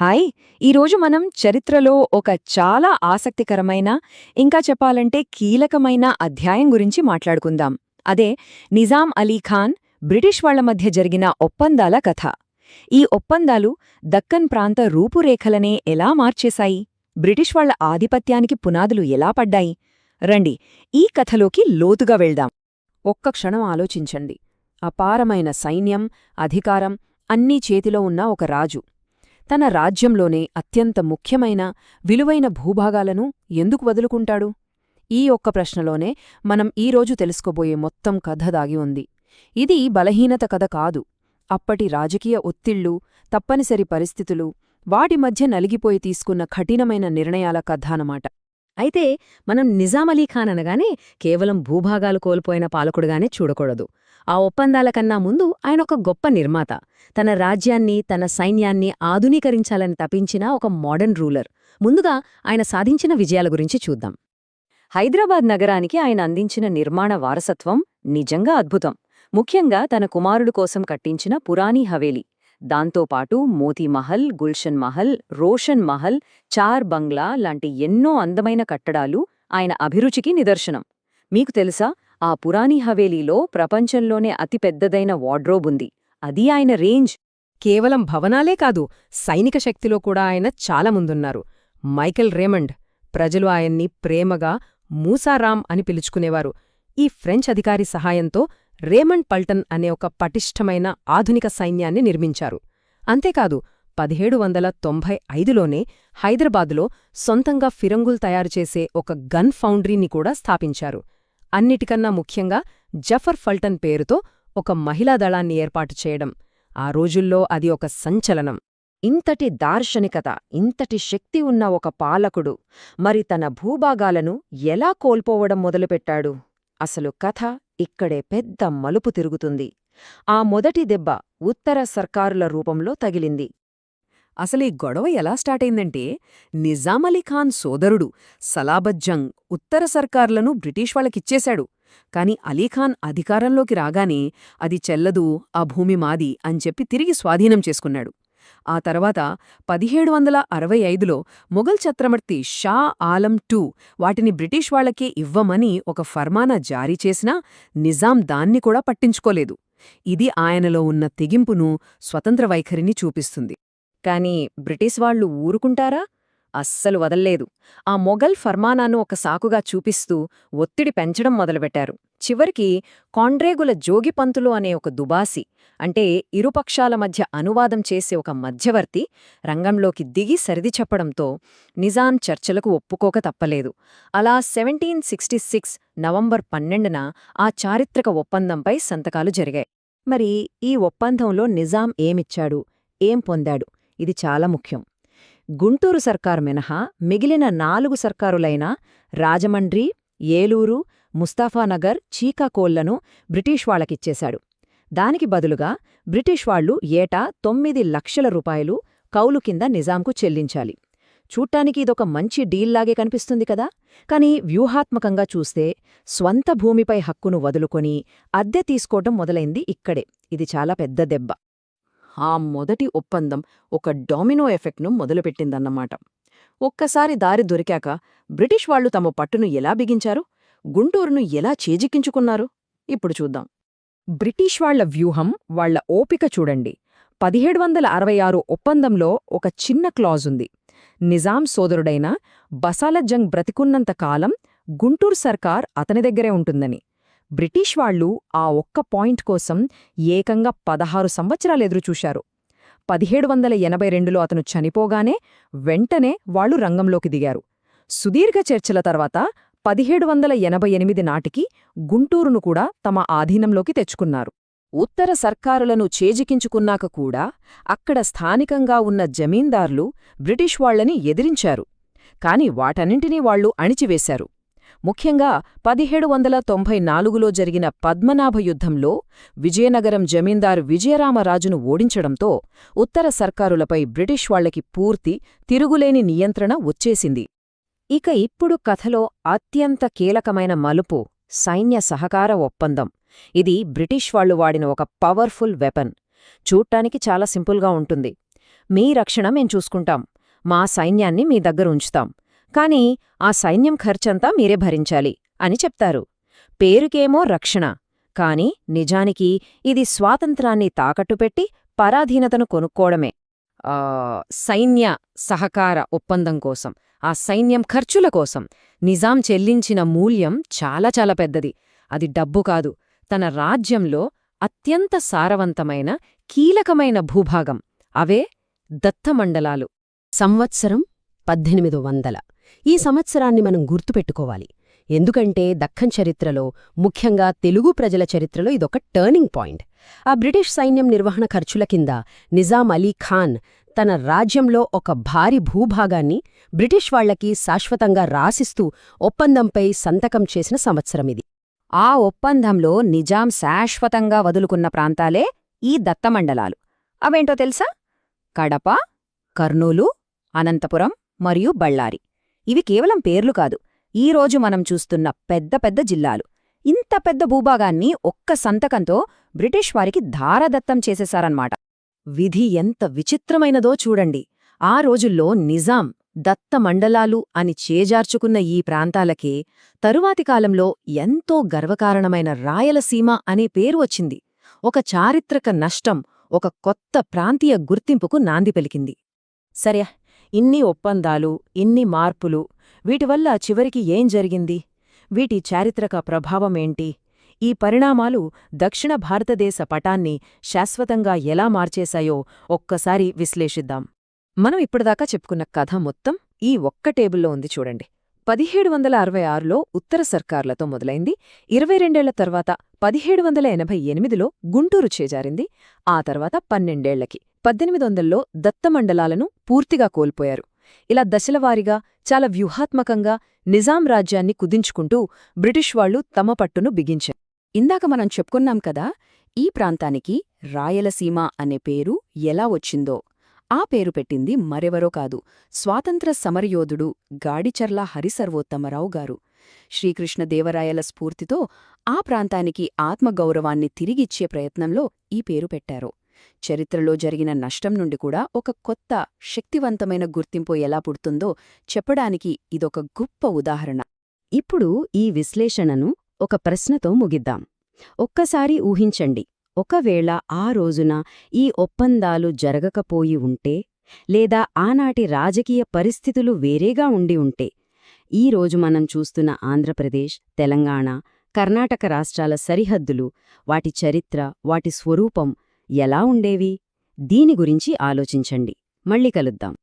Hi. ఈరోజు మనం చరిత్రలో ఒక చాలా ఆసక్తికరమైన ఇంకా చెప్పాలంటే కీలకమైన అధ్యాయం గురించి మాట్లాడుకుందాం. అదే నిజాం అలీ ఖాన్ బ్రిటిష్ వాళ్ళ మధ్య జరిగిన ఒప్పందాల కథ. ఈ ఒప్పందాలు దక్కన్ ప్రాంత రూపురేఖలనే ఎలా మార్చేశాయి? బ్రిటిష్ వాళ్ళ ఆధిపత్యానికి పునాదులు ఎలా పడ్డాయి? రండి ఈ కథలోకి లోతుగా వెళ్దాం. ఒక్క క్షణం ఆలోచించండి. అపారమైన సైన్యం అధికారం అన్నీ చేతిలో ఉన్న ఒక రాజు. తన రాజ్యంలోనే అత్యంత ముఖ్యమైన విలువైన భూభాగాలను ఎందుకు వదులుకుంటాడు? ఈ ఒక్క ప్రశ్నలోనే మనం ఈరోజు తెలుసుకోబోయే మొత్తం కథ దాగి ఉంది. ఇది బలహీనత కథ కాదు. అప్పటి రాజకీయ ఒత్తిళ్ళు తప్పనిసరి పరిస్థితులు వాటి మధ్య నలిగిపోయి తీసుకున్న కఠినమైన నిర్ణయాల కథ అనమాట అయితే మనం నిజామలీఖాన్ అనగానే కేవలం భూభాగాలు కోల్పోయిన పాలకుడుగానే చూడకూడదు. ఆ ఒప్పందాల కన్నా ముందు ఆయన ఒక గొప్ప నిర్మాత. తన రాజ్యాన్ని తన సైన్యాన్ని ఆధునీకరించాలని తపించిన ఒక మోడర్న్ రూలర్. ముందుగా ఆయన సాధించిన విజయాల గురించి చూద్దాం. హైదరాబాద్ నగరానికి ఆయన అందించిన నిర్మాణ వారసత్వం నిజంగా అద్భుతం. ముఖ్యంగా తన కుమారుడు కోసం కట్టించిన పురాణీ హవేలీ. దాంతోపాటు మోతీమహల్ గుల్షన్ మహల్ రోషన్ మహల్ చార్ బంగ్లా లాంటి ఎన్నో అందమైన కట్టడాలు ఆయన అభిరుచికి నిదర్శనం. మీకు తెలుసా? ఆ పురాణి హవేలీలో ప్రపంచంలోనే అతిపెద్దదైన వార్డ్రోబ్ ఉంది. అది ఆయన రేంజ్. కేవలం భవనాలే కాదు సైనిక శక్తిలో కూడా ఆయన చాలా ముందున్నారు. Michael Raymond. ప్రజలు ఆయన్ని ప్రేమగా మూసారామ్ అని పిలుచుకునేవారు. ఈ ఫ్రెంచ్ అధికారి సహాయంతో రేమండ్ పల్టన్ అనే ఒక పటిష్టమైన ఆధునిక సైన్యాన్ని నిర్మించారు. అంతేకాదు పదిహేడు వందల తొంభై ఐదులోనే హైదరాబాదులో సొంతంగా ఫిరంగుల్ తయారుచేసే ఒక గన్ ఫౌండ్రీని కూడా స్థాపించారు. అన్నిటికన్నా ముఖ్యంగా జఫర్ ఫల్టన్ పేరుతో ఒక మహిళా దళాన్ని ఏర్పాటు చేయడం. ఆ రోజుల్లో అది ఒక సంచలనం. ఇంతటి దార్శనికత ఇంతటి శక్తి ఉన్న ఒక పాలకుడు మరి తన భూభాగాలను ఎలా కోల్పోవడం మొదలుపెట్టాడు? అసలు కథ ఇక్కడే పెద్ద మలుపు తిరుగుతుంది. ఆ మొదటి దెబ్బ ఉత్తర సర్కారుల రూపంలో తగిలింది. అసలీ గొడవ ఎలా స్టార్టైందంటే నిజామలీ ఖాన్ సోదరుడు సలాబజ్జంగ్ ఉత్తర సర్కార్లను బ్రిటిష్ వాళ్ళకిచ్చేశాడు. కాని అలీఖాన్ అధికారంలోకి రాగానే అది చెల్లదు ఆ భూమి మాది అని చెప్పి తిరిగి స్వాధీనం చేసుకున్నాడు. ఆ తర్వాత పదిహేడు వందల అరవై ఐదులో మొఘల్ చక్రవర్తి షా ఆలం టూ వాటిని బ్రిటిష్ వాళ్ళకే ఇవ్వమని ఒక ఫర్మానా జారీ చేసినా నిజాం దాన్ని కూడా పట్టించుకోలేదు. ఇది ఆయనలో ఉన్న తెగింపును స్వతంత్ర వైఖరిని చూపిస్తుంది. కాని బ్రిటిష్ వాళ్ళు ఊరుకుంటారా? అస్సలు వదల్లేదు. ఆ మొఘల్ ఫర్మానాను ఒక సాకుగా చూపిస్తూ ఒత్తిడి పెంచడం మొదలుపెట్టారు. చివరికి కాండ్రేగుల జోగిపంతులు అనే ఒక దుబాసి అంటే ఇరుపక్షాల మధ్య అనువాదం చేసే ఒక మధ్యవర్తి రంగంలోకి దిగి సరిది చెప్పడంతో నిజాం చర్చలకు ఒప్పుకోక తప్పలేదు. అలా సెవెంటీన్ సిక్స్టీ సిక్స్ నవంబర్ పన్నెండున ఆ చారిత్రక ఒప్పందంపై సంతకాలు జరిగాయి. మరి ఈ ఒప్పందంలో నిజాం ఏమిచ్చాడు? ఏం పొందాడు? ఇది చాలా ముఖ్యం. గుంటూరు సర్కారు మినహా మిగిలిన నాలుగు సర్కారులైన రాజమండ్రి ఏలూరు ముస్తాఫానగర్ చీకాకోళ్ళను బ్రిటిష్ వాళ్ళకిచ్చేశాడు దానికి బదులుగా బ్రిటిష్ వాళ్ళు ఏటా తొమ్మిది లక్షల రూపాయలు కౌలు కింద నిజాంకు చెల్లించాలి. చూట్టానికి ఇదొక మంచి డీల్లాగే కనిపిస్తుంది కదా? కాని వ్యూహాత్మకంగా చూస్తే స్వంత భూమిపై హక్కును వదులుకొని అద్దె తీసుకోవటం మొదలైంది ఇక్కడే. ఇది చాలా పెద్ద దెబ్బ. ఆ మొదటి ఒప్పందం ఒక డామినో ఎఫెక్ట్ను మొదలుపెట్టిందన్నమాట. ఒక్కసారి దారి దొరికాక బ్రిటిష్ వాళ్ళు తమ పట్టును ఎలా బిగించారు? గుంటూరును ఎలా చేజిక్కించుకున్నారు? ఇప్పుడు చూద్దాం. బ్రిటిష్ వాళ్ళ వ్యూహం వాళ్ళ ఓపిక చూడండి. పదిహేడు వందల అరవై ఆరు ఒప్పందంలో ఒక చిన్న క్లాజ్ ఉంది. నిజాం సోదరుడైన బసాలజంగ్ బ్రతికున్నంత కాలం గుంటూరు సర్కార్ అతని దగ్గరే ఉంటుందని. బ్రిటిష్ వాళ్ళు ఆ ఒక్క పాయింట్ కోసం ఏకంగా పదహారు సంవత్సరాలు ఎదురుచూశారు. పదిహేడు వందల ఎనభై రెండులో అతను చనిపోగానే వెంటనే వాళ్ళు రంగంలోకి దిగారు. సుదీర్ఘ చర్చల తర్వాత పదిహేడు వందల ఎనభై ఎనిమిది నాటికి గుంటూరును కూడా తమ ఆధీనంలోకి తెచ్చుకున్నారు. ఉత్తర సర్కారులను చేజికించుకున్నాక కూడా అక్కడ స్థానికంగా ఉన్న జమీందార్లు బ్రిటిష్ వాళ్ళని ఎదిరించారు. కాని వాటన్నింటినీ వాళ్ళు అణిచివేశారు. ముఖ్యంగా పదిహేడు వందల తొంభై నాలుగులో జరిగిన పద్మనాభ యుద్ధంలో విజయనగరం జమీందారు విజయరామరాజును ఓడించడంతో ఉత్తర సర్కారులపై బ్రిటిష్ వాళ్ళకి పూర్తి తిరుగులేని నియంత్రణ వచ్చేసింది. ఇక ఇప్పుడు కథలో అత్యంత కీలకమైన మలుపు సైన్య సహకార ఒప్పందం. ఇది బ్రిటిష్ వాళ్ళు వాడిన ఒక పవర్ఫుల్ వెపన్. చూట్టానికి చాలా సింపుల్గా ఉంటుంది. మీ రక్షణ మేం చూసుకుంటాం. మా సైన్యాన్ని మీ దగ్గర ఉంచుతాం కాని ఆ సైన్యం ఖర్చంతా మీరే భరించాలి అని చెప్తారు. పేరుకేమో రక్షణ. కాని నిజానికి ఇది స్వాతంత్రాన్ని తాకట్టుపెట్టి పరాధీనతను కొనుక్కోవడమే. సైన్య సహకార ఒప్పందం కోసం ఆ సైన్యం ఖర్చుల కోసం నిజాం చెల్లించిన మూల్యం చాలా చాలా పెద్దది. అది డబ్బు కాదు తన రాజ్యంలో అత్యంత సారవంతమైన కీలకమైన భూభాగం. అవే దత్తమండలాలు. సంవత్సరం పద్దెనిమిది వందల ఈ సంవత్సరాన్ని మనం గుర్తుపెట్టుకోవాలి. ఎందుకంటే దక్కన్ చరిత్రలో ముఖ్యంగా తెలుగు ప్రజల చరిత్రలో ఇదొక టర్నింగ్ పాయింట్. ఆ బ్రిటిష్ సైన్యం నిర్వహణ ఖర్చుల కింద నిజాం అలీ ఖాన్ తన రాజ్యంలో ఒక భారీ భూభాగాన్ని బ్రిటిష్ వాళ్ళకి శాశ్వతంగా రాసిస్తూ ఒప్పందంపై సంతకం చేసిన సంవత్సరమిది ఆ ఒప్పందంలో నిజాం శాశ్వతంగా వదులుకున్న ప్రాంతాలే ఈ దత్తమండలాలు. అవేంటో తెలుసా? కడప కర్నూలు అనంతపురం మరియు బళ్ళారి. ఇవి కేవలం పేర్లు కాదు. ఈ రోజు మనం చూస్తున్న పెద్ద పెద్ద జిల్లాలు. ఇంత పెద్ద భూభాగాన్ని ఒక్క సంతకంతో బ్రిటిష్ వారికి ధారదత్తం చేసేశారన్నమాట. విధి ఎంత విచిత్రమైనదో చూడండి. ఆ రోజుల్లో నిజాం దత్త మండలాలు అని చేజార్చుకున్న ఈ ప్రాంతాలకే తరువాతి కాలంలో ఎంతో గర్వకారణమైన రాయలసీమ అనే పేరు వచ్చింది. ఒక చారిత్రక నష్టం ఒక కొత్త ప్రాంతీయ గుర్తింపుకు నాంది పలికింది. సరే ఇన్ని ఒప్పందాలు ఇన్ని మార్పులు వీటివల్ల చివరికి ఏం జరిగింది? వీటి చారిత్రక ప్రభావమేంటి ఈ పరిణామాలు దక్షిణ భారతదేశ పటాన్ని శాశ్వతంగా ఎలా మార్చేశాయో ఒక్కసారి విశ్లేషిద్దాం. మనం ఇప్పటిదాకా చెప్పుకున్న కథ మొత్తం ఈ ఒక్క టేబుల్లో ఉంది చూడండి. పదిహేడు వందల అరవై ఆరులో ఉత్తర సర్కార్లతో మొదలైంది. ఇరవై రెండేళ్ళ తర్వాత పదిహేడు వందల ఎనభై ఎనిమిదిలో గుంటూరు చేజారింది. ఆ తర్వాత పన్నెండేళ్ళకి. పద్దెనిమిది వందల్లో దత్తమండలాలను పూర్తిగా కోల్పోయారు. ఇలా దశలవారీగా చాలా వ్యూహాత్మకంగా నిజాం రాజ్యాన్ని కుదించుకుంటూ బ్రిటిష్ వాళ్ళు తమ పట్టును బిగించారు. ఇందాక మనం చెప్పుకున్నాం కదా ఈ ప్రాంతానికి రాయలసీమ అనే పేరు ఎలా వచ్చిందో ఆ పేరు పెట్టింది మరెవరో కాదు స్వాతంత్ర సమరయోధుడు గాడిచర్ల హరిసర్వోత్తమరావు గారు. శ్రీకృష్ణదేవరాయల స్ఫూర్తితో ఆ ప్రాంతానికి ఆత్మగౌరవాన్ని తిరిగిచ్చే ప్రయత్నంలో ఈ పేరు పెట్టారు. చరిత్రలో జరిగిన నష్టం నుండి కూడా ఒక కొత్త శక్తివంతమైన గుర్తింపు ఎలా పుడుతుందో చెప్పడానికి ఇదొక గొప్ప ఉదాహరణ. ఇప్పుడు ఈ విశ్లేషణను ఒక ప్రశ్నతో ముగిద్దాం. ఒక్కసారి ఊహించండి. ఒకవేళ ఆ రోజున ఈ ఒప్పందాలు జరగకపోయి ఉంటే లేదా ఆనాటి రాజకీయ పరిస్థితులు వేరేగా ఉండి ఉంటే ఈ రోజు మనం చూస్తున్న ఆంధ్రప్రదేశ్ తెలంగాణ కర్ణాటక రాష్ట్రాల సరిహద్దులు వాటి చరిత్ర వాటి స్వరూపం ఎలా ఉండేవి? దీని గురించి ఆలోచించండి. మళ్ళీ కలుద్దాం.